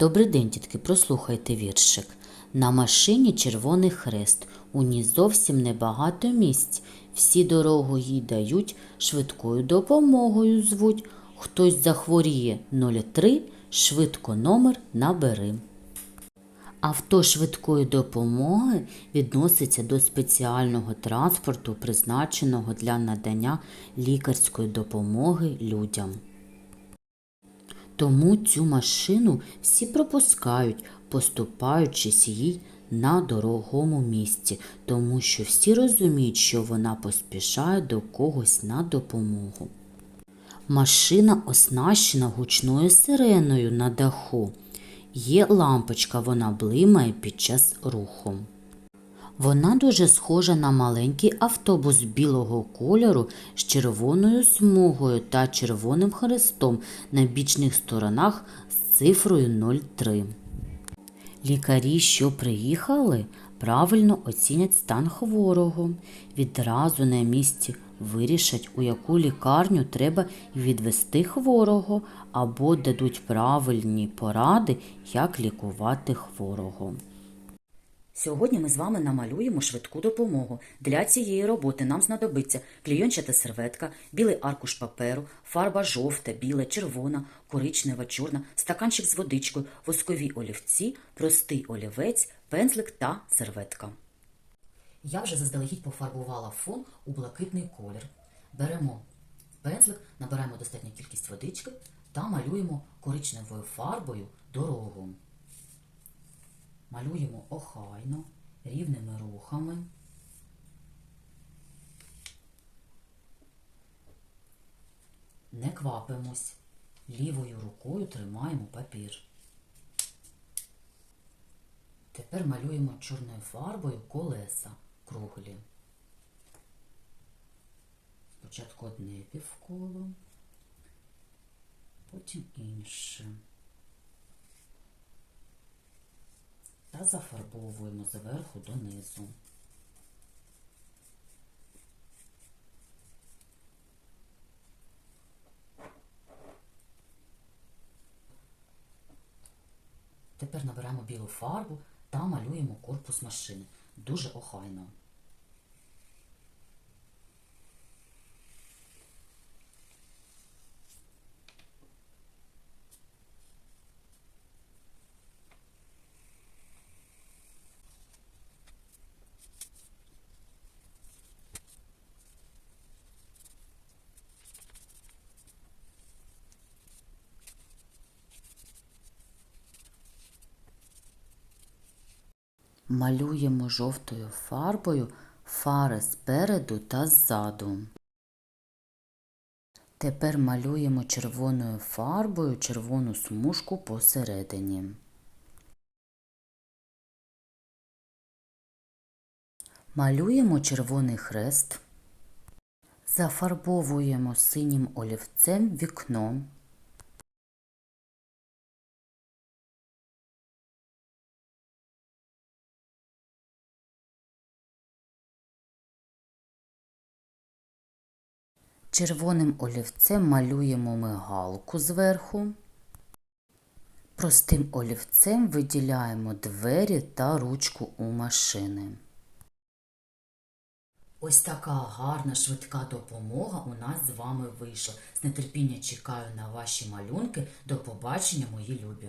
Добрий день, дітки, прослухайте віршик. На машині червоний хрест, у ній зовсім небагато місць. Всі дорогу їй дають, швидкою допомогою звуть. Хтось захворіє 03, швидко номер набери. Авто швидкої допомоги відноситься до спеціального транспорту, призначеного для надання лікарської допомоги людям. Тому цю машину всі пропускають, поступаючись їй на дорогому місці, тому що всі розуміють, що вона поспішає до когось на допомогу. Машина оснащена гучною сиреною на даху. Є лампочка, вона блимає під час руху. Вона дуже схожа на маленький автобус білого кольору з червоною смугою та червоним хрестом на бічних сторонах з цифрою 03. Лікарі, що приїхали, правильно оцінять стан хворого. Відразу на місці вирішать, у яку лікарню треба відвести хворого, або дадуть правильні поради, як лікувати хворого. Сьогодні ми з вами намалюємо швидку допомогу. Для цієї роботи нам знадобиться клійончата серветка, білий аркуш паперу, фарба жовта, біла, червона, коричнева, чорна, стаканчик з водичкою, воскові олівці, простий олівець, пензлик та серветка. Я вже заздалегідь пофарбувала фон у блакитний колір. Беремо пензлик, набираємо достатню кількість водички та малюємо коричневою фарбою дорогу. Малюємо охайно, рівними рухами. Не квапимось. Лівою рукою тримаємо папір. Тепер малюємо чорною фарбою колеса круглі. Спочатку одне півколо, потім інше. Та зафарбовуємо зверху донизу. Тепер набираємо білу фарбу та малюємо корпус машини. Дуже охайно. Малюємо жовтою фарбою фари спереду та ззаду. Тепер малюємо червоною фарбою червону смужку посередині. Малюємо червоний хрест. Зафарбовуємо синім олівцем вікно. Червоним олівцем малюємо мигалку зверху. Простим олівцем виділяємо двері та ручку у машини. Ось така гарна швидка допомога у нас з вами вийшла. З нетерпіння чекаю на ваші малюнки. До побачення, мої любі!